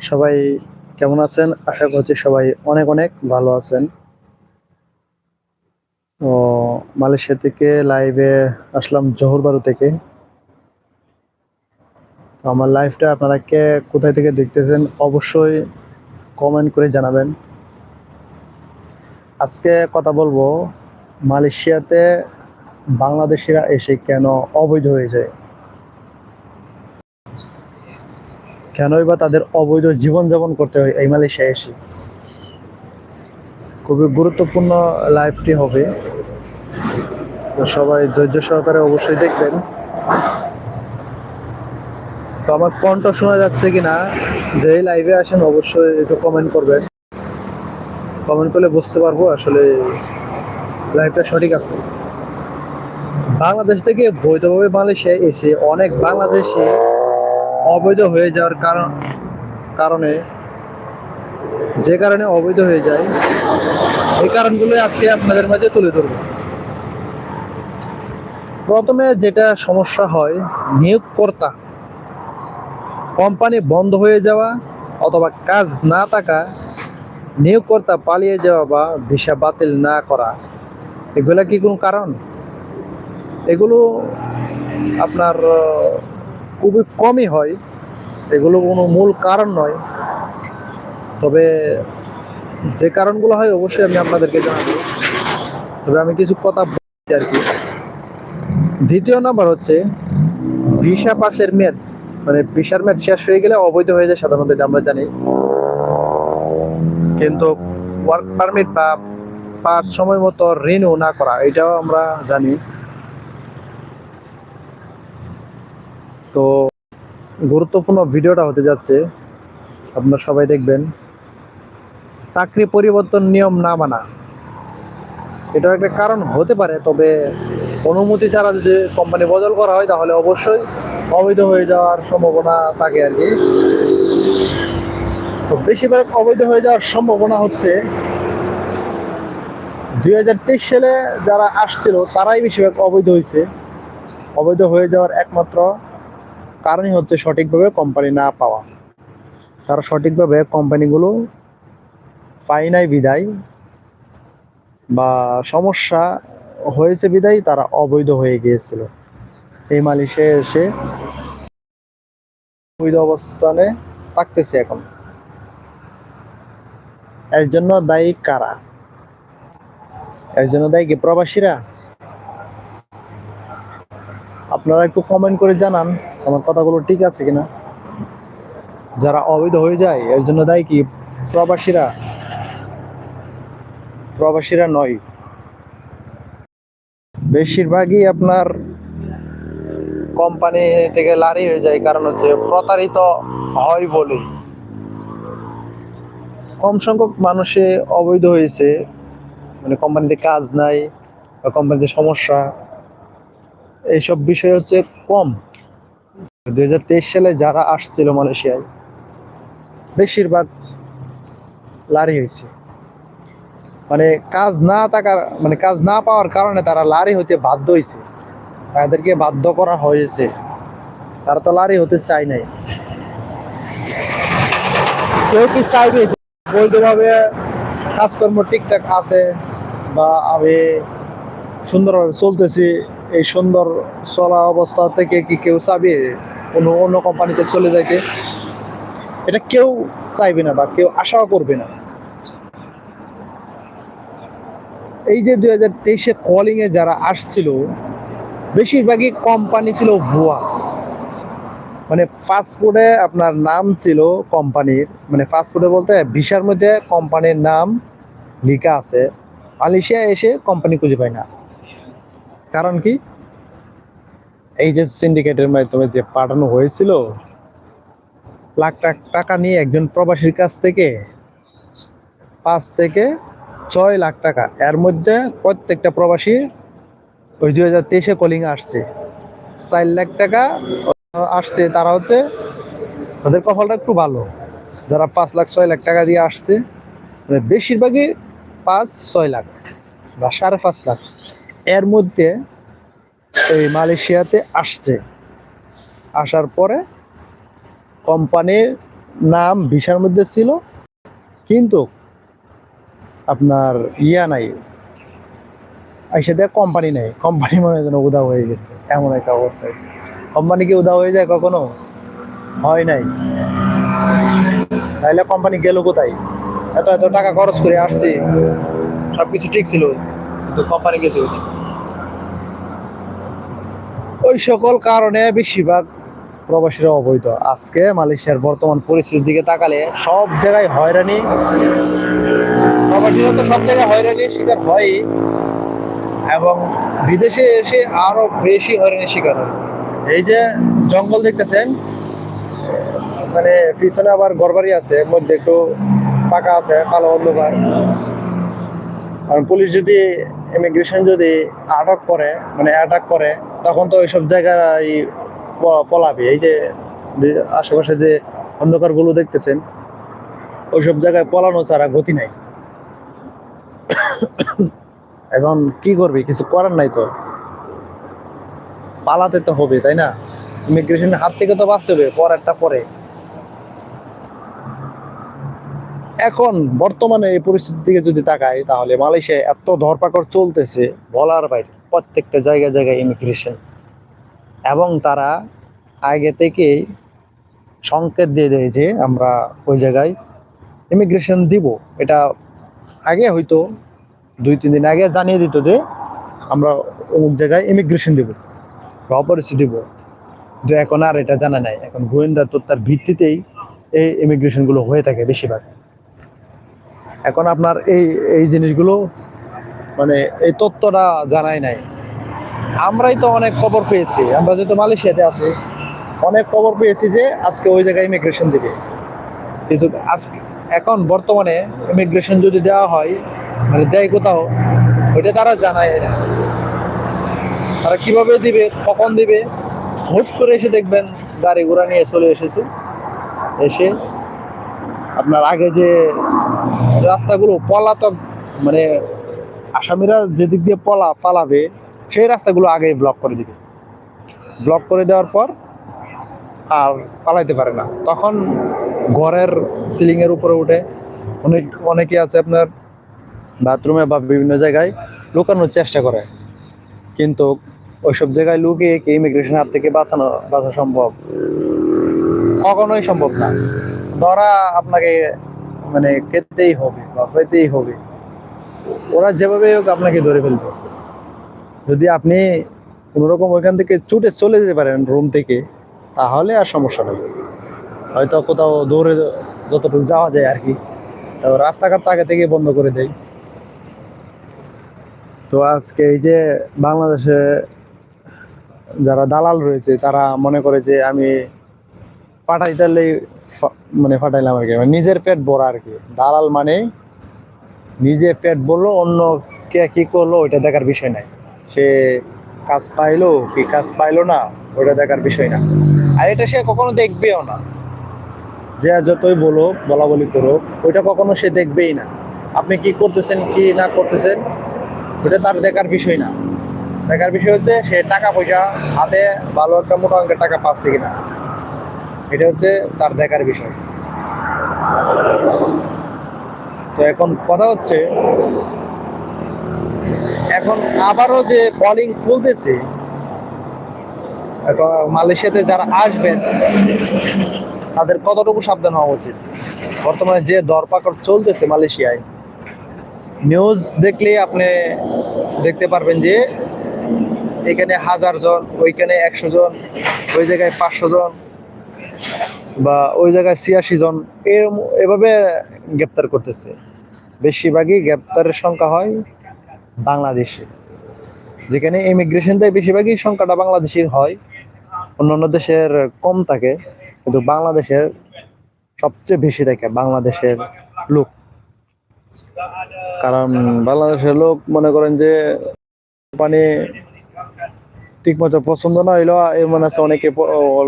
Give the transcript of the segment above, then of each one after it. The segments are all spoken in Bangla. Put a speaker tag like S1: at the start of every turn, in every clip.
S1: সবাই কেমন আছেন? আশা করছি সবাই অনেক অনেক ভালো আছেন। ও মালয়েশিয়া থেকে লাইভে আসলাম থেকে। তো আমার লাইভটা আপনারা কে কোথায় থেকে দেখতেছেন অবশ্যই কমেন্ট করে জানাবেন। আজকে কথা বলব মালয়েশিয়াতে বাংলাদেশিরা এসে কেন অবৈধ হয়ে যায় কেনই বা তাদের অবৈধ জীবনযাপন করতে হয় এই মালয়েশিয়া এসে? খুবই গুরুত্বপূর্ণ লাইভটি হবে। তো সবাই ধৈর্য সহকারে অবশ্যই দেখবেন। তো আমার কণ্ঠ শোনা যাচ্ছে কিনা যে লাইভে আসেন অবশ্যই একটু কমেন্ট করবেন। কমেন্ট করলে বুঝতে পারব আসলে লাইভটা সঠিক আছে। বাংলাদেশ থেকে বৈধভাবে মালয়েশিয়ায় এসে অনেক বাংলাদেশি অবৈধ হয়ে যাওয়ার কারণ, কারণে, যে কারণে অবৈধ হয়ে যায়, এই কারণগুলো আজকে আপনাদের মাঝে তুলে ধরব। প্রথমে যেটা সমস্যা হয়, নিয়োগকর্তা, কোম্পানি বন্ধ হয়ে যাওয়া অথবা কাজ না থাকা, নিয়োগকর্তা পালিয়ে যাওয়া বা ভিসা বাতিল না করা, এগুলা কি কোনো কারণ? এগুলো আপনার খুবই কমই হয়। এগুলো কোনো মূল কারণ নয়। তবে যে কারণগুলো হয় অবশ্যই আমি আপনাদেরকে জানাব। তবে আমি কিছু কথা বলছি আর কি। দ্বিতীয় নাম্বার হচ্ছে, ভিসা পাসের মেয়াদ মানে ভিসার মেয়াদ শেষ হয়ে গেলে অবৈধ হয়ে যায় সাধারণত, এটা আমরা জানি। কিন্তু ওয়ার্ক পারমিট বা পাস সময় মতো রিনিউ না করা, এটাও আমরা জানি। তো গুরুত্বপূর্ণ ভিডিওটা হতে যাচ্ছে। আপনারা সবাই দেখবেন। চাকরি পরিবর্তন নিয়ম না মানা। এটাও একটা কারণ হতে পারে, তবে অনুমতি ছাড়া যদি কোম্পানি বদল করা হয়, তাহলে অবশ্যই অবৈধ হয়ে যাওয়ার সম্ভাবনা থাকে আর কি। তো বেশিরভাগ অবৈধ হয়ে যাওয়ার সম্ভাবনা হচ্ছে, দুই হাজার তেইশ সালে যারা আসছিল, তারাই বেশিরভাগ অবৈধ হয়েছে। অবৈধ হয়ে যাওয়ার একমাত্র কারণই হচ্ছে সঠিকভাবে কোম্পানি না পাওয়া। তারা সঠিকভাবে কোম্পানিগুলো পায় নাই বিদায় বা সমস্যা হয়েছে বিদায়, তারা অবৈধ হয়ে গিয়েছিল। এই মালয়েশিয়ায় এসে অবৈধ অবস্থানে থাকতেছে এখন। এর জন্য দায়ী কারা? এর জন্য দায়ী কি প্রবাসীরা? আপনারা একটু কমেন্ট করে জানান। আমার কথাগুলো ঠিক আছে কিনা? যারা অবৈধ হয়ে যায়, এর জন্য দায়ী কি প্রবাসীরা? প্রবাসীরা নয়। বেশিরভাগই আপনার কোম্পানি থেকে লারি হয়ে যায়, কারণ হচ্ছে প্রতারিত হয় বলে কম সংখ্যক মানুষে অবৈধ হয়েছে মানে কোম্পানিতে কাজ নাই বা কোম্পানিতে সমস্যা। এইসব বিষয় হচ্ছে কম। দুই হাজার তেইশ সালে যারা আসছিল মালয়েশিয়ায়, বেশিরভাগ লারি হয়েছে। মানে কাজ না থাকার মানে কাজ না পাওয়ার কারণে তারা লারি হতে বাধ্য হয়েছে। তাদেরকে বাধ্য করা হয়েছে। তারা তো লারি হতে চায় নাই। কেউ কি চাইবে বৈধভাবে কাজকর্ম ঠিকঠাক আছে বা আমি সুন্দরভাবে চলতেছি, এই সুন্দর চলা অবস্থা থেকে কি কেউ চাবে? কোনো অন্য কোম্পানিতে চলে যাইতে, এটা কেউ চাইবে না বা কেউ আশাও করবে না। এই যে দুই হাজার তেইশে কলিং এ যারা আসছিল, বেশিরভাগই কোম্পানি ছিল ভুয়া। মানে পাসপোর্টে আপনার নাম ছিল কোম্পানির মানে পাসপোর্টে বলতে ভিসার মধ্যে কোম্পানির নাম লেখা আছে মালয়েশিয়া এসে কোম্পানি খুঁজে পায় না। কারণ কি? এই যে সিন্ডিকেটের মাধ্যমে যে পাঠানো হয়েছিল, লাখ টাকা নিয়ে একজন প্রবাসীর কাছ থেকে পাঁচ থেকে ছয় লাখ টাকা। এর মধ্যে প্রত্যেকটা প্রবাসী ওই দুই হাজার তেইশে কলিং আসছে। চার লাখ টাকা আসছে, তারা হচ্ছে তাদের কপালটা একটু ভালো। যারা পাঁচ লাখ, ছয় লাখ টাকা দিয়ে আসছে মানে বেশিরভাগই পাঁচ, ছয় লাখ বা সাড়ে পাঁচ লাখ। এর মধ্যে এই মালয়েশিয়াতে আসছে। আসার পরে কোম্পানির নাম ভিসার মধ্যে ছিল, কিন্তু আপনার ইয়া নাই। এসে দেখ কোম্পানি নেই। কোম্পানি মনে হয় যেন উদাও হয়ে গেছে। এমন একটা অবস্থা হয়েছে। কোম্পানি কি উদাও হয়ে যায় কখনো? হয় নাই। তাইলে কোম্পানি গেল কোথায়? এত এত টাকা খরচ করে আসছি। সবকিছু ঠিক ছিল। কিন্তু কোম্পানি গেছে কোথায়? ওই সকল কারণে বেশিরভাগ প্রবাসীরা অবৈধ। আজকে মালয়েশিয়ার বর্তমান পরিস্থিতির দিকে তাকালে সব জায়গায় হয়রানি। প্রবাসীরা তো সব জায়গায় হয়রানির শিকার হয় এবং বিদেশে এসে আরও বেশি হয়রানির শিকার হয়। এই যে জঙ্গল দেখতেছেন মানে পিছনে আবার ঘরবাড়ি আছে, মধ্যে একটু পাকা আছে কালো অন্ধকার। আর পুলিশ যদি ইমিগ্রেশন যদি আটক করে মানে অ্যাটাক করে তখন তো ওইসব জায়গায় পলাবে এই যে আশেপাশে যে অন্ধকারগুলো দেখতেছেন, ওইসব জায়গায় পলানো ছাড়া গতি নাই। এখন কি করবি? কিছু করার নাই তো। পালাতে তো হবে, তাই না? ইমিগ্রেশনের হাত থেকে তো বাঁচতে হবে, পরেরটা পরে। এখন বর্তমানে এই পরিস্থিতির দিকে যদি তাকাই, তাহলে মালয়েশিয়ায় এত ধরপাকড় চলতেছে বলার বাইরে। প্রত্যেকটা জায়গায় জায়গায় ইমিগ্রেশন এবং তারা আগে থেকেই সংকেত দিয়ে দেয় যে আমরা ওই জায়গায় ইমিগ্রেশন দিব। এটা আগে হয়তো দুই, তিন দিন আগে জানিয়ে দিত যে আমরা অমুক জায়গায় ইমিগ্রেশন দিব বা অপরিচয় দিব। কিন্তু এখন আর এটা জানা নাই। এখন গোয়েন্দা তথ্যের ভিত্তিতেই এই ইমিগ্রেশনগুলো হয়ে থাকে বেশিরভাগ। এখন আপনার এই এই জিনিসগুলো মানে এই তথ্যটা জানাই নাই। আমরাই তো অনেক খবর পেয়েছি। আমরা যেহেতু মালয়েশিয়াতে আছি, অনেক খবর পেয়েছি যে আজকে ওই জায়গায় ইমিগ্রেশন দিবে। কিন্তু আজকে এখন বর্তমানে ইমিগ্রেশন যদি দেওয়া হয় মানে দেয় কোথাও, ওইটা তারা জানায় না। তারা কীভাবে দিবে, কখন দিবে, হুট করে এসে দেখবেন গাড়ি ঘোড়া নিয়ে চলে এসেছে। এসে আপনার আগে যে রাস্তাগুলো পলাতক মানে আসামিরা যেদিক দিয়ে পলা পালাবে, সেই রাস্তাগুলো আগে ব্লক করে দিবে। ব্লক করে দেওয়ার পর আর পালাইতে পারে না। তখন ঘরের সিলিং এর উপরে উঠে অনেক অনেকে আছে আপনার বাথরুমে বা বিভিন্ন জায়গায় লুকানোর চেষ্টা করে। কিন্তু ওইসব জায়গায় লুকিয়ে কি ইমিগ্রেশন হাত থেকে বাঁচানো বাঁচা সম্ভব? কখনোই সম্ভব না। ধরা আপনাকে মানে খেতেই হবে বা হইতেই হবে। ওরা যেভাবে হোক আপনাকে ধরে ফেলবে। যদি আপনি কোনোরকম ওইখান থেকে ছুটে চলে যেতে পারেন রুম থেকে, তাহলে আর সমস্যা নেই। হয়তো কোথাও দৌড়ে যতটুকু যাওয়া যায় আর কি। তো রাস্তাঘাট আগে থেকে বন্ধ করে দেয়। তো আজকে এই যে বাংলাদেশে যারা দালাল রয়েছে, তারা মনে করে যে আমি পাঠাইতালে মানে ফাটাইলাম আর কি। মানে নিজের পেট ভরা আর কি। দালাল মানে নিজে পেট বলল অন্য কে কি করল, ওইটা দেখার বিষয় নাই। সে কাজ পাইলো কি কাজ পাইলো না, ওইটা দেখার বিষয় না। আর এটা সে কখনো দেখবেও না। যে যতই বলো, বলা বলি করুক, ওইটা কখনো সে দেখবেই না। আপনি কি করতেছেন, কি না করতেছেন ওটা তার দেখার বিষয় না। দেখার বিষয় হচ্ছে, সে টাকা পয়সা, হাতে ভালো একটা মোটা অঙ্কের টাকা পাচ্ছে কিনা। এটা হচ্ছে তার দেখার বিষয়। তো এখন কথা হচ্ছে, এখন আবারও যে কলিং খুলতেছে, এখন মালয়েশিয়াতে যারা আসবেন, তাদের কতটুকু সাবধান হওয়া উচিত? বর্তমানে যে দরপাকড় চলতেছে মালয়েশিয়ায় নিউজ দেখলে আপনি দেখতে পারবেন যে, এখানে হাজার জন, ওইখানে একশো জন, ওই জায়গায় পাঁচশো জন। বা ওই জায়গায় ছিয়াশি জন এরম এভাবে গ্রেপ্তার করতেছে। বেশিরভাগই গ্রেপ্তারের সংখ্যা হয় বাংলাদেশে। যেখানে ইমিগ্রেশন দেয়, বেশিরভাগই সংখ্যাটা বাংলাদেশের হয়। অন্যান্য দেশের কম থাকে, কিন্তু বাংলাদেশের সবচেয়ে বেশি থাকে বাংলাদেশের লোক। কারণ বাংলাদেশের লোক মনে করেন যে মানে ঠিক মতো পছন্দ না হইলেও এমন আছে অনেকে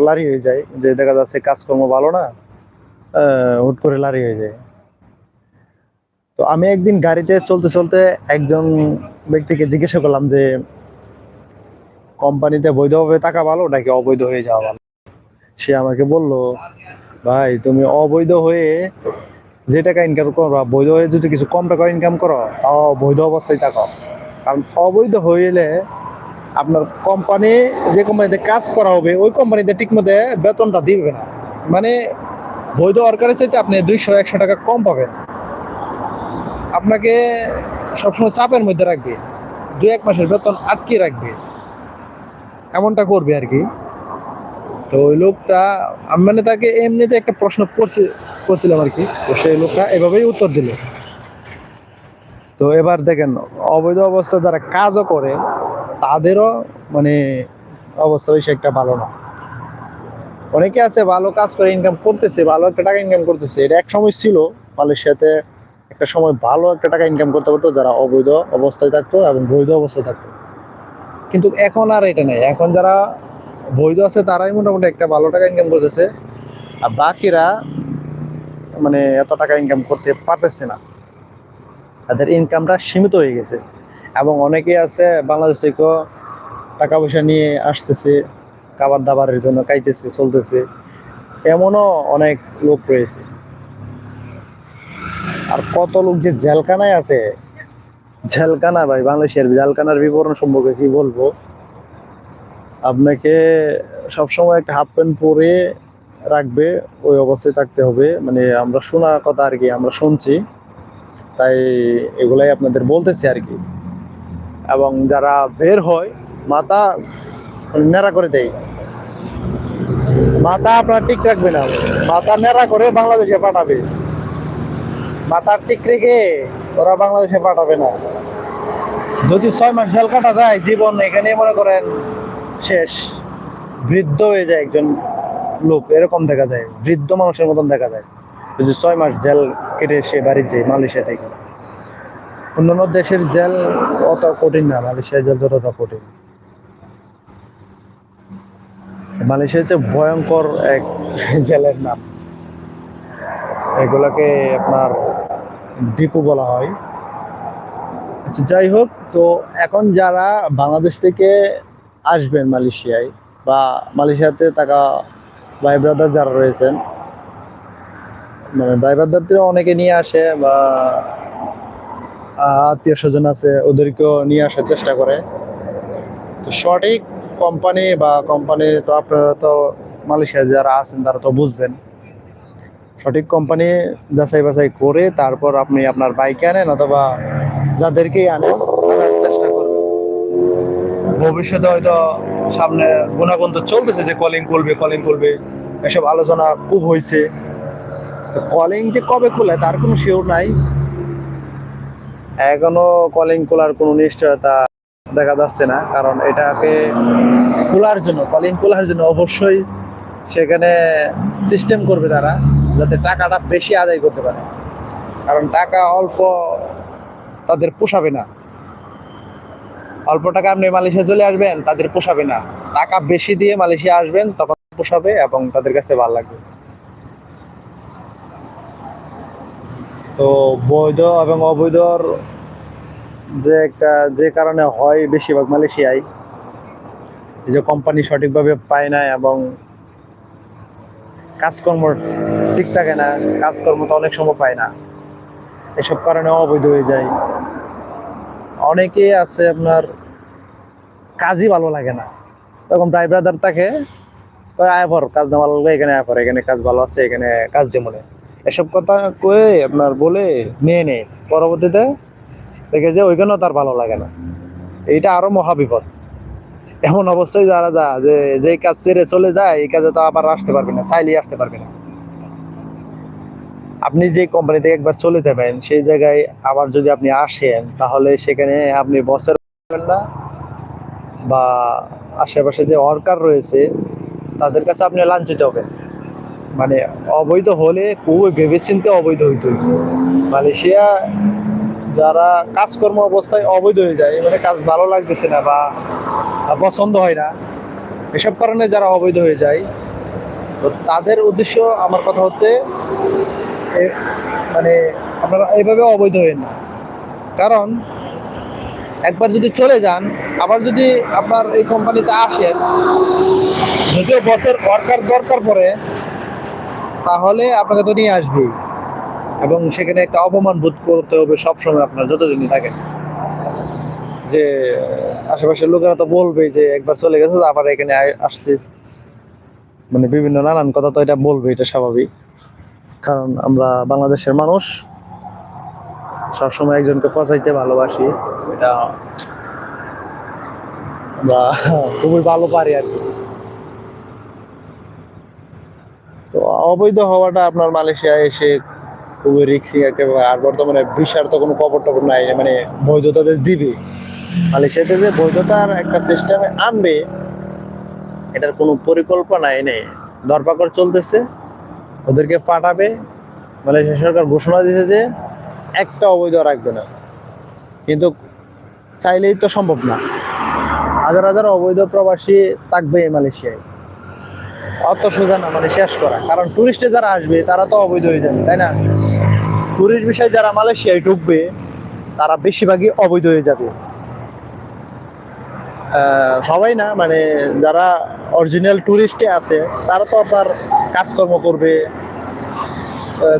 S1: লারি হয়ে যায়, যে দেখা যাচ্ছে কাজকর্ম ভালো না হুট করে লারি হয়ে যায়। তো আমি একদিন গাড়িতে চলতে চলতে একজন ব্যক্তিকে জিজ্ঞাসা করলাম যে, কোম্পানিতে বৈধভাবে টাকা ভালো নাকি অবৈধ হয়ে যাওয়া ভালো? সে আমাকে বলল, ভাই, তুমি অবৈধ হয়ে যে টাকা ইনকাম করো বৈধ হয়ে যদি কিছু কম টাকা ইনকাম করো, তাও বৈধ অবস্থায় থাকো। কারণ অবৈধ হইলে আপনার কোম্পানি যে কোম্পানিতে কাজ করা হবে, ওই কোম্পানিতে ঠিকমতো বেতনটা দিবে না। মানে বৈধ ওয়ার্কারের চাইতে আপনি দুইশো, একশো টাকা কম পাবেন। আপনাকে সবসময় চাপের মধ্যে রাখবে। দু এক মাসের বেতন আটকে রাখবে। এমনটা করবে আর কি। তো ওই লোকটা, আমি মানে তাকে এমনিতে একটা প্রশ্ন করছি, করছিলাম আর কি। তো সেই লোকটা এভাবেই উত্তর দিল। তো এবার দেখেন, অবৈধ অবস্থা যারা কাজও করে তাদেরও মানে অবস্থা বেশি একটা ভালো না। অনেকে আছে ভালো কাজ করে ইনকাম করতেছে, ভালো একটা টাকা ইনকাম করতেছে। এটা এক সময় ছিল, মালয়েশিয়াতে একটা সময় ভালো একটা টাকা ইনকাম করতে পারতো যারা অবৈধ অবস্থায় থাকতো এবং বৈধ অবস্থায় থাকতো। কিন্তু এখন আর এটা নেই। এখন যারা বৈধ আছে তারাই মোটামুটি একটা ভালো টাকা ইনকাম করতেছে, আর বাকিরা মানে এত টাকা ইনকাম করতে পারতেছে না। তাদের ইনকামটা সীমিত হয়ে গেছে। এবং অনেকে আছে, বাংলাদেশ থেকেও টাকা পয়সা নিয়ে আসতেছে খাবার দাবারের জন্য খাইতেছে, চলতেছে। এমনও অনেক লোক রয়েছে। আর কত লোক যে জেলখানায় আছে? জেলখানা ভাই, বাংলাদেশের জেলখানার বিবরণ সম্পর্কে কি বলব? আপনাকে সবসময় একটা হাফ প্যান্ট পরে রাখবে, ওই অবস্থায় থাকতে হবে। মানে আমরা শোনা কথা আর কি, আমরা শুনছি। তাই এগুলাই আপনাদের বলতেছি আর কি। এবং যারা বের হয়, মাথা নেড়া করে দেয়। মাথা আপনার ঠিক রাখবে না। মাথা নেড়া করে বাংলাদেশে পাঠাবে। মাথা ঠিক রেখে ওরা বাংলাদেশে পাঠাবে না। যদি ছয় মাস জেল কাটা যায়, জীবন এখানে মনে করেন শেষ। বৃদ্ধ হয়ে যায় একজন লোক, এরকম দেখা যায়। বৃদ্ধ মানুষের মতন দেখা যায়। যদি ছয় মাস জেল কেটে সে বাড়ির যায় মালয়েশিয়া থেকে। অন্যান্য দেশের জেল অত কঠিন না, মালয়েশিয়ার জেল যতটা কঠিন। মালয়েশিয়া হচ্ছে ভয়ঙ্কর এক জেলের নাম। এগুলাকে আপনার ডিপু বলা হয়। আচ্ছা যাই হোক, তো এখন যারা বাংলাদেশ থেকে আসবেন মালয়েশিয়ায় বা মালয়েশিয়াতে থাকা ভাই ব্রাদার যারা রয়েছেন মানে ভাই ব্রাদারদের অনেকে নিয়ে আসে বা আত্মীয় স্বজন আছে, ওদেরকেও নিয়ে আসার চেষ্টা করে। তো সঠিক কোম্পানি বা কোম্পানি তো আপনারা তো মালয়েশিয়ায় যারা আছেন, তারা তো বুঝবেন। সঠিক কোম্পানি যাচাই বাছাই করে তারপর আপনি আপনার বাইকে আনেন অথবা যাদেরকেই আনেন ভবিষ্যতে হয়তো সামনে গুণাগুণ তো চলতেছে যে কলিং করবে কলিং করবে, এসব আলোচনা খুব হয়েছে কলিং যে কবে খোলে তার কোনো শিওর নাই। এখনও কলিং খোলার কোনো নিশ্চয়তা দেখা যাচ্ছে না, কারণ এটাকে খোলার জন্য কলিং খোলার জন্য অবশ্যই সেখানে সিস্টেম করবে তারা, যাতে টাকাটা বেশি আদায় করতে পারে। কারণ টাকা অল্প তাদের পোষাবে না। অল্প টাকা আপনি মালয়েশিয়া চলে আসবেন, তাদের পোষাবে না। টাকা বেশি দিয়ে মালয়েশিয়া আসবেন, তখন পোষাবে এবং তাদের কাছে ভালো লাগবে। তো বৈধ এবং অবৈধর যে একটা, যে কারণে হয় বেশিরভাগ মালয়েশিয়ায় যে কোম্পানি সঠিকভাবে পায় না এবং কাজকর্ম ঠিক থাকে না, কাজকর্ম তো অনেক সময় পায় না। এসব কারণে অবৈধ হয়ে যায়। অনেকে আছে আপনার কাজই ভালো লাগে না। তখন প্রায় ব্রাদার তাকে আয়পর কাজ না ভালো লাগবে এখানে আয়পর এখানে কাজ ভালো আছে, এখানে কাজ দিয়ে মনে এসব কথা কয়ে আপনার বলে নিয়ে নেয় পরবর্তীতে দেখে যে ওইখানেও তার ভালো লাগে না। এইটা আরও মহাবিপদ। এমন অবস্থায় যারা যা, যে যে কাজ ছেড়ে চলে যায়, এই কাজে তো আবার আসতে পারবে না, চাইলেই আসতে পারবে না। আপনি যে কোম্পানি থেকে একবার চলে যাবেন, সেই জায়গায় আবার যদি আপনি আসেন, তাহলে সেখানে আপনি বসের না বা আশেপাশে যে ওয়ার্কার রয়েছে, তাদের কাছে আপনি লাঞ্ছিত হবেন। মানে অবৈধ হলে খুবই ভেবেচিন্তে অবৈধ হইতে। মালয়েশিয়া যারা কাজকর্ম অবস্থায় অবৈধ হয়ে যায় মানে কাজ ভালো লাগতেছে না বা পছন্দ হয় না, এসব কারণে যারা অবৈধ হয়ে যায়, তো তাদের উদ্দেশ্য আমার কথা হচ্ছে মানে আপনারা এইভাবে অবৈধ হয়ে না। কারণ একবার যদি চলে যান, আবার যদি আপনার এই কোম্পানিতে আসেন, যদিও বসের ওয়ার্কার দরকার পড়ে তাহলে আপনাকে তো নিয়ে আসবেই। এবং সেখানে একটা অপমান বোধ করতে হবে সবসময় আপনার যতদিনই থাকেন। যে, আশেপাশের লোকেরা তো বলবে যে, একবার চলে গেছে, আবার এখানে আসছিস। মানে বিভিন্ন নানান কথা তো এটা বলবে, এটা স্বাভাবিক। কারণ আমরা বাংলাদেশের মানুষ, সবসময় একজনকে পচাইতে ভালোবাসি। এটা আমরা খুবই ভালো পারি আর কি। তো অবৈধ হওয়াটা আপনার মালয়েশিয়ায় এসে খুবই রিক্সি একেবারে আর বর্তমানে ভিসার তো কোনো কবর টবর নাই মানে বৈধতাদের দিবে। মালয়েশিয়াতে যে বৈধতার একটা সিস্টেমে আনবে, এটার কোনো পরিকল্পনাই নেই। ধরপাকড় চলতেছে, ওদেরকে পাঠাবে, মালয়েশিয়া সরকার ঘোষণা দিয়েছে যে একটা অবৈধ রাখবে না। কিন্তু চাইলেই তো সম্ভব না। হাজার হাজার অবৈধ প্রবাসী থাকবে মালয়েশিয়ায়। অত না মানে শেষ করা। কারণ টুরিস্টে যারা আসবে, তারা তো অবৈধ হয়ে যাবে, তাই না? টুরিস্ট বিষয়ে যারা মালয়েশিয়ায় ঢুকবে, তারা বেশিরভাগই অবৈধ হয়ে যাবে। সবাই না মানে যারা অরিজিনাল টুরিস্টে আছে, তারা তো আপনার কাজকর্ম করবে।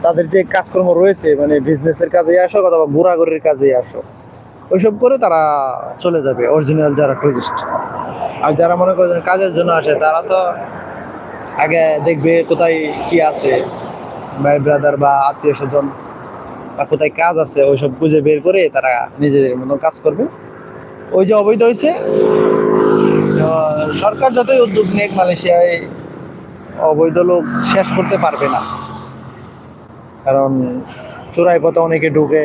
S1: তাদের যে কাজকর্ম রয়েছে মানে বিজনেসের কাজে আসো অথবা ঘোরাঘুরির কাজে আসো, ওইসব করে তারা চলে যাবে অরিজিনাল যারা টুরিস্ট আর যারা মনে করেন কাজের জন্য আসে, তারা তো আগে দেখবে কোথায় কি আছে। ভাই ব্রাদার বা আত্মীয় স্বজন বা কোথায় কাজ আছে, ওইসব খুঁজে বের করে তারা নিজেদের মতো কাজ করবে। ওই যে অবৈধ হয়েছে সরকার যতই উদ্যোগ নেক, মালয়েশিয়ায় অবৈধ লোক শেষ করতে পারবে না। কারণ চোরাই পথে অনেকে ঢুকে,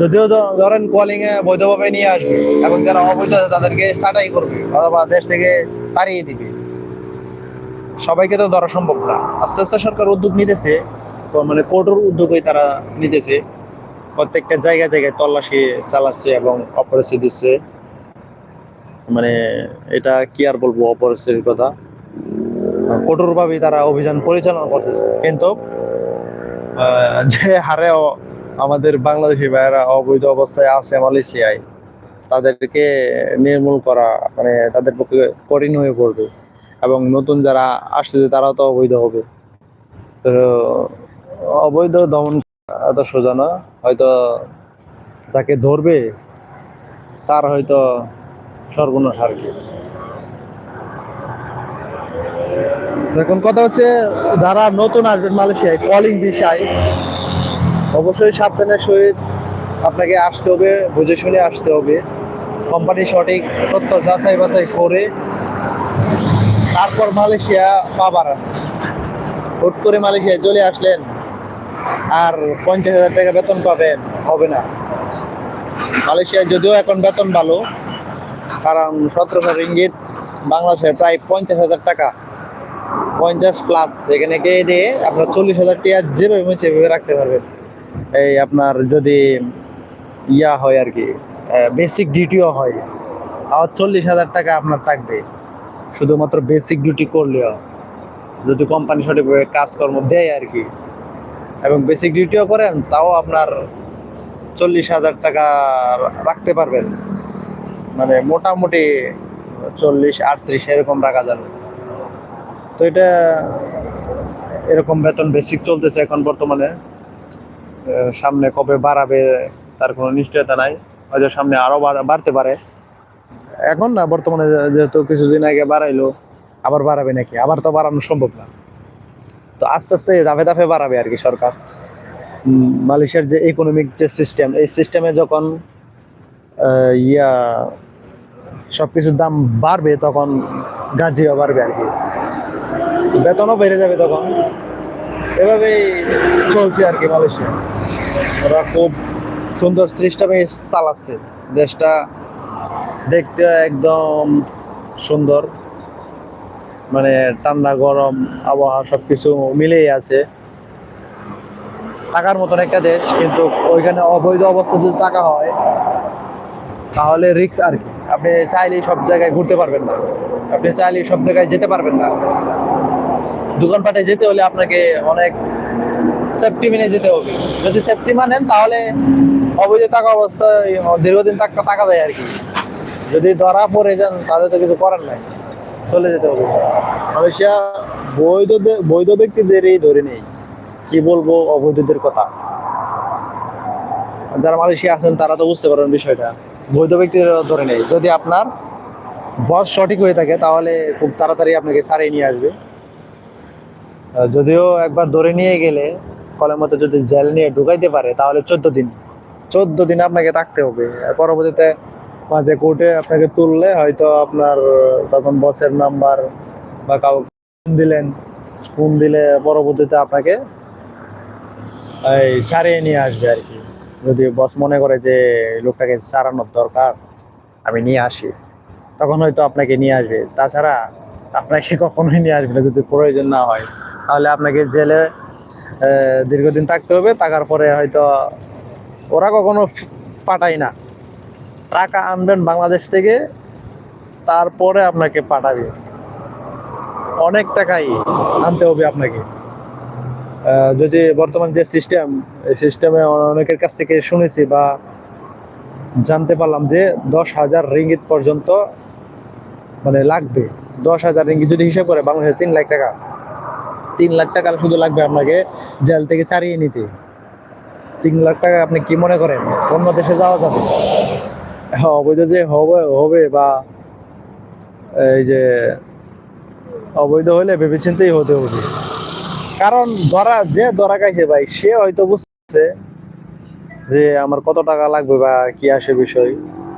S1: যদিও ধরেন কলিং এ বৈধভাবে নিয়ে আসবে এবং যারা অবৈধ আছে তাদেরকে ছাঁটাই করবে, অথবা দেশ থেকে তাড়িয়ে দিবে। সবাইকে তো ধরা সম্ভব না। আস্তে আস্তে সরকার উদ্যোগ নিতেছে মানে কঠোর উদ্যোগই তারা নিতেছে। প্রত্যেকটা জায়গায় জায়গায় তল্লাশি চালাচ্ছে এবং অপরাসি দিচ্ছে। মানে এটা কি আর বলব অপরাসির কথা। কঠোরভাবেই তারা অভিযান পরিচালনা করতেছে। কিন্তু যে হারে আমাদের বাংলাদেশি ভাইয়েরা অবৈধ অবস্থায় আছে মালয়েশিয়ায়, তাদেরকে নির্মূল করা মানে তাদের পক্ষে কঠিন হয়ে পড়বে। এবং নতুন যারা আসছে তারাও তো অবৈধ হবে। তো, অবৈধ দমন এত সোজা না হয়তো যাকে ধরবে, তার হয়তো সর্বনাশ আর কি। এখন কথা হচ্ছে যারা নতুন আসবেন মালয়েশিয়ায় কলিং ভিসায় অবশ্যই সাবধানের সহিত আপনাকে আসতে হবে, বুঝে শুনে আসতে হবে। কোম্পানি সঠিক তথ্য যাচাই বাছাই করে তারপর মালয়েশিয়া পাবার হুট করে মালয়েশিয়ায় চলে আসলেন আর পঞ্চাশ হাজার টাকা বেতন পাবেন, হবে না। মালয়েশিয়ায় যদিও এখন বেতন ভালো, কারণ সতেরোশো রিঙ্গিত বাংলাদেশে প্রায় পঞ্চাশ হাজার টাকা। পঞ্চাশ প্লাস এখানে গিয়ে দিয়ে আপনার চল্লিশ হাজার টাকা যেভাবে মন সেভাবে রাখতে পারবেন। এই আপনার যদি ইয়া হয় আর কি বেসিক ডিউটিও হয় আবার চল্লিশ হাজার টাকা আপনার থাকবে। শুধুমাত্র বেসিক ডিউটি করলেও যদি কোম্পানি সঠিকভাবে কাজকর্ম দেয় আর কি, এবং বেসিক ডিউটিও করেন, তাও আপনার চল্লিশ হাজার টাকা রাখতে পারবেন। মানে মোটামুটি চল্লিশ, আটত্রিশ এরকম রাখা যাবে। তো এটা এরকম বেতন বেসিক চলতেছে এখন বর্তমানে। সামনে কবে বাড়াবে তার কোনো নিশ্চয়তা নাই। হয়তো সামনে আরও বাড়- বাড়তে পারে। এখন না, বর্তমানে যেহেতু কিছুদিন আগে বাড়াইলো, আবার বাড়াবে নাকি? আবার তো বাড়ানো সম্ভব না। তো আস্তে আস্তে ধাপে ধাপে বাড়াবে আর কি সরকার। মালয়েশিয়ার যে ইকোনমিক যে সিস্টেম এই সিস্টেমে যখন ইয়া সব কিছুর দাম বাড়বে, তখন গাজিও বাড়বে আর কি। বেতনও বেড়ে যাবে তখন। এভাবেই চলছে আর কি মালয়েশিয়া। ওরা খুব সুন্দর সিস্টেমে চালাচ্ছে। দেশটা দেখতে একদম সুন্দর। মানে ঠান্ডা, গরম, আবহাওয়া সবকিছু মিলেই আছে। টাকার মতন একটা দেশ, কিন্তু ওইখানে অবৈধ অবস্থা যদি টাকা হয়, তাহলে রিক্স আর কি। আপনি চাইলেই সব জায়গায় ঘুরতে পারবেন না। আপনি চাইলেই সব জায়গায় যেতে পারবেন না। দোকানপাটে যেতে হলে আপনাকে অনেক সেফটি মেনে যেতে হবে। যদি সেফটি মানেন, তাহলে অবৈধ টাকা অবস্থায় দীর্ঘদিন টাকা টাকা যায় আর কি। যদি ধরা পড়ে যান তাহলে তো কিছু করার নাই। চলে যেতে হবে। মালয়েশিয়া বৈধ বৈধ ব্যক্তিদেরই ধরে নেই। কি বলব অবৈধদের কথা। যারা মালয়েশিয়া আছেন তারা তো বুঝতে পারবেন বিষয়টা। বৈধ ব্যক্তিদের ধরে নেই। যদি আপনার বস সঠিক হয়ে থাকে তাহলে খুব তাড়াতাড়ি আপনাকে ছাড়িয়ে নিয়ে আসবে। যদিও একবার ধরে নিয়ে গেলে কলের মতো যদি জেল নিয়ে ঢুকাইতে পারে তাহলে চোদ্দ দিন। চোদ্দ দিন আপনাকে থাকতে হবে। পরবর্তীতে মাঝে কোর্টে আপনাকে তুললে হয়তো আপনার, তখন বসের নাম্বার বা কাউকে দিলেন ফোন দিলে পরবর্তীতে আপনাকে এই ছাড়িয়ে নিয়ে আসবে আর কি। যদি বস মনে করে যে লোকটাকে ছাড়ানোর দরকার, আমি নিয়ে আসি। তখন হয়তো আপনাকে নিয়ে আসবে। তাছাড়া আপনাকে কখনোই নিয়ে আসবে না, যদি প্রয়োজন না হয়। তাহলে আপনাকে জেলে দীর্ঘদিন থাকতে হবে। থাকার পরে হয়তো ওরা কখনো পাঠায় না। টাকা আনবেন বাংলাদেশ থেকে, তারপরে আপনাকে পাঠাবে। অনেক টাকাই আনতে হবে আপনাকে। যদি বর্তমান যে সিস্টেম এই সিস্টেমে অনেকের কাছ থেকে শুনেছি বা জানতে পারলাম যে দশ হাজার রিঙ্গিত পর্যন্ত মানে লাগবে। দশ হাজার রিঙ্গিত যদি হিসাব করে, বাংলাদেশে তিন লাখ টাকা। তিন লাখ টাকা শুধু লাগবে আপনাকে জেল থেকে ছাড়িয়ে নিতে। তিন লাখ টাকা আপনি কি মনে করেন? অন্য দেশে যাওয়া যাবে? হ্যাঁ অবৈধ যে হবে হবে বা এই যে অবৈধ হলে ভেবেচিন্তেই হতে হবে। কারণ ধরা, যে ধরা খাইছে ভাই, সে হয়তো বুঝতেছে যে আমার কত টাকা লাগবে বা কি আসে বিষয়।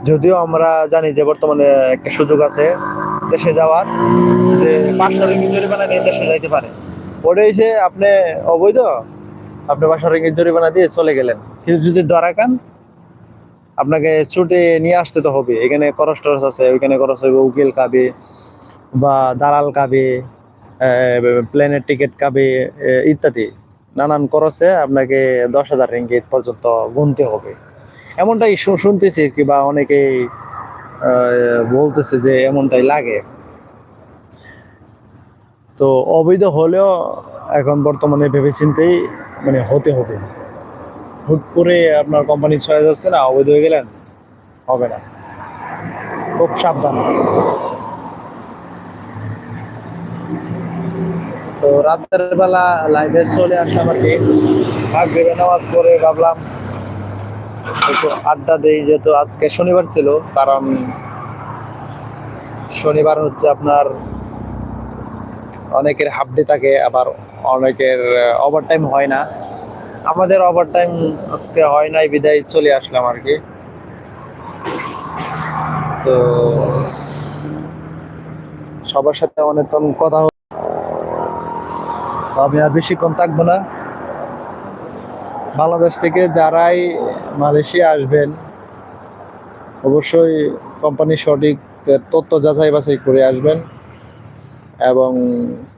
S1: যদিও আমরা জানি যে বর্তমানে একটা সুযোগ আছে দেশে যাওয়ার, যে পাঁচশো জরিমানা নিয়ে দেশে যাইতে পারে। ওটাই যে আপনি অবৈধ আপনি পাঁচশো রিঙ্গিত জরিমানা দিয়ে চলে গেলেন। কিন্তু যদি ধরা খান, আপনাকে ছুটে নিয়ে আসতে তো হবে। এখানে খরচ টরচ আছে, ওইখানে খরচ হবে উকিল কাবে বা দালাল কাবে প্লেনের টিকিট কাবে ইত্যাদি। নানান খরচে আপনাকে দশ হাজার রিঙ্গিত পর্যন্ত গুনতে হবে। এমনটাই শুনতেছি কি বা অনেকেই বলতেছে যে এমনটাই লাগে। তো অবৈধ হলেও এখন বর্তমানে ভেবেচিন্তেই মানে হতে হবে। হুট করে আপনার কোম্পানি ছয় যাচ্ছে না, অবৈধ হয়ে গেলেন, হবে না। খুব সাবধান। তো রাতের বেলা লাইভে চলে আসলাম আর কি। মাগরিবের নামাজ পড়ে ভাবলাম একটু আড্ডা দেই, যেহেতু আজকে শনিবার ছিল, কারণ শনিবার হচ্ছে আপনার অনেকের হাফ ডে থাকে, আবার অনেকের ওভার টাইম হয় না। আমাদের ওভার টাইম আজকে হয় নাই, বিদায় চলে আসলাম আর কি। তো সবার সাথে অনেকক্ষণ কথা। আমি আর বেশিক্ষণ থাকব না। বাংলাদেশ থেকে যারাই মালয়েশিয়া আসবেন, অবশ্যই কোম্পানির সঠিক তথ্য যাচাই বাছাই করে আসবেন। এবং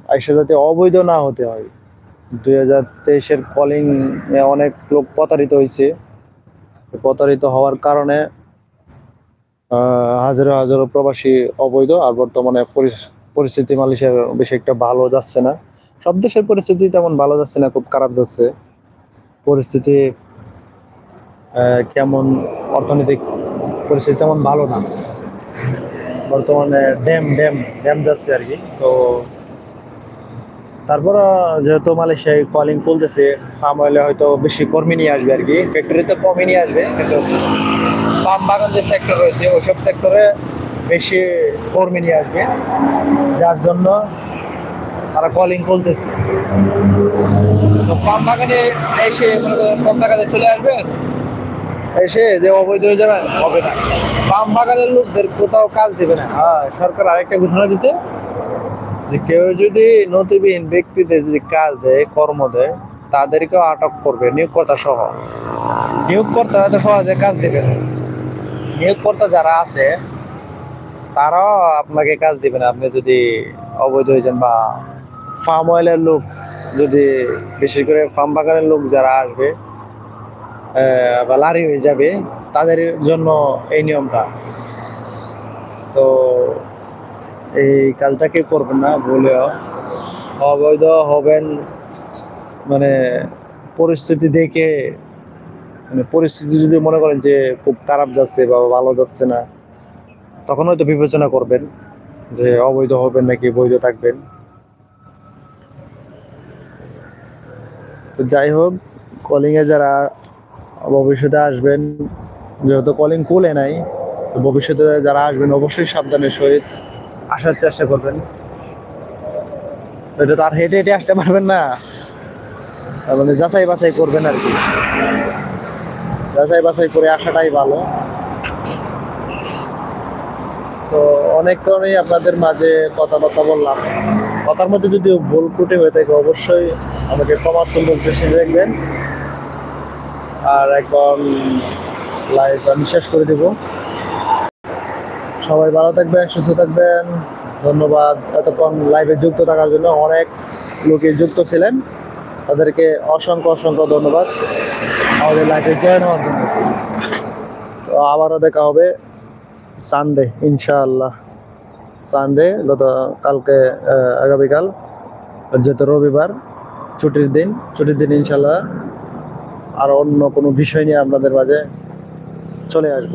S1: আইসা যাতে অবৈধ না হতে হয়। দুই হাজার তেইশের কলিং অনেক লোক প্রতারিত হয়েছে প্রতারিত হওয়ার কারণে হাজারো হাজারো প্রবাসী অবৈধ আর বর্তমানে পরিস- পরিস্থিতি মালয়েশিয়ার বেশি একটা ভালো যাচ্ছে না। সব দেশের পরিস্থিতি তেমন ভালো যাচ্ছে না, খুব খারাপ যাচ্ছে। পরিস্থিতি কেমন অর্থনৈতিক পরিস্থিতি তেমন ভালো না। বর্তমানে ড্যাম ড্যাম ড্যাম যাচ্ছে আর কি। তো তারপর যেহেতু মালয়েশিয়ায় কলিং চলতেছে পাম অয়েলে হয়তো বেশি কর্মী নিয়ে আসবে আর কি। ফ্যাক্টরিতে কমই নিয়ে আসবে, কিন্তু পাম বাগান যে সেক্টর রয়েছে, ওইসব সেক্টরে বেশি কর্মী নিয়ে আসবে। যার জন্য তারা কলিং করতেছে তো পাম বাগানে এসে কম টাকাতে চলে আসবেন এসে যে অবৈধ হয়ে যাবেন, হবে না। পাম বাগানের লোকদের কোথাও কাজ দেবে না। হ্যাঁ সরকার আরেকটা ঘোষণা দিছে যে কেউ যদি নথিবিহীন ব্যক্তিদের যদি কাজ দেয়, কর্ম দেয়, তাদেরকেও আটক করবে, নিয়োগকর্তা সহ। নিয়োগকর্তা হয়তো সহজে কাজ দেবে না। নিয়োগকর্তা যারা আছে, তারাও আপনাকে কাজ দিবে না। আপনি যদি অবৈধ হয়ে যান বা ফার্ম অয়েলের লোক যদি, বিশেষ করে ফার্ম বাগানের লোক যারা আসবে বা লারি হয়ে যাবে, তাদের জন্য এই নিয়মটা। তো এই কাজটা কেউ করবেন না ভুলেও অবৈধ হবেন মানে পরিস্থিতি দেখে মানে পরিস্থিতি যদি মনে করেন যে খুব খারাপ যাচ্ছে বা ভালো যাচ্ছে না, তখন হয়তো বিবেচনা করবেন যে অবৈধ হবেন নাকি বৈধ থাকবেন। তো যাই হোক কলিংয়ে যারা ভবিষ্যতে আসবেন, যেহেতু কলিং কুলে নাই ভবিষ্যতে যারা আসবেন অবশ্যই সাবধানের সহিত আসার চেষ্টা করবেন। এটা তো আর হেঁটে হেঁটে আসতে পারবেন না। তার মানে যাচাই বাছাই করবেন আর কি। যাচাই বাছাই করে আসাটাই ভালো। তো অনেকক্ষণই আপনাদের মাঝে কথাবার্তা বললাম। কথার মধ্যে যদি ভুল ত্রুটি হয়ে থাকে, অবশ্যই আমাকে ক্ষমার সুন্দর দেখবেন। আর এখন লাইভ আমি শেষ করে দেব। সবাই ভালো থাকবেন, সুস্থ থাকবেন। ধন্যবাদ এতক্ষণ লাইভে যুক্ত থাকার জন্য অনেক লোকে যুক্ত ছিলেন। তাদেরকে অসংখ্য অসংখ্য ধন্যবাদ। আমাদের লাইভে জয়েন হওয়ার জন্য। তো আবারও দেখা হবে সানডে ইনশাআল্লাহ। সানডে গত কালকে আগামীকাল, যেহেতু রবিবার, ছুটির দিন ছুটির দিন ইনশাআল্লাহ আর অন্য কোনো বিষয় নিয়ে আপনাদের মাঝে চলে আসব।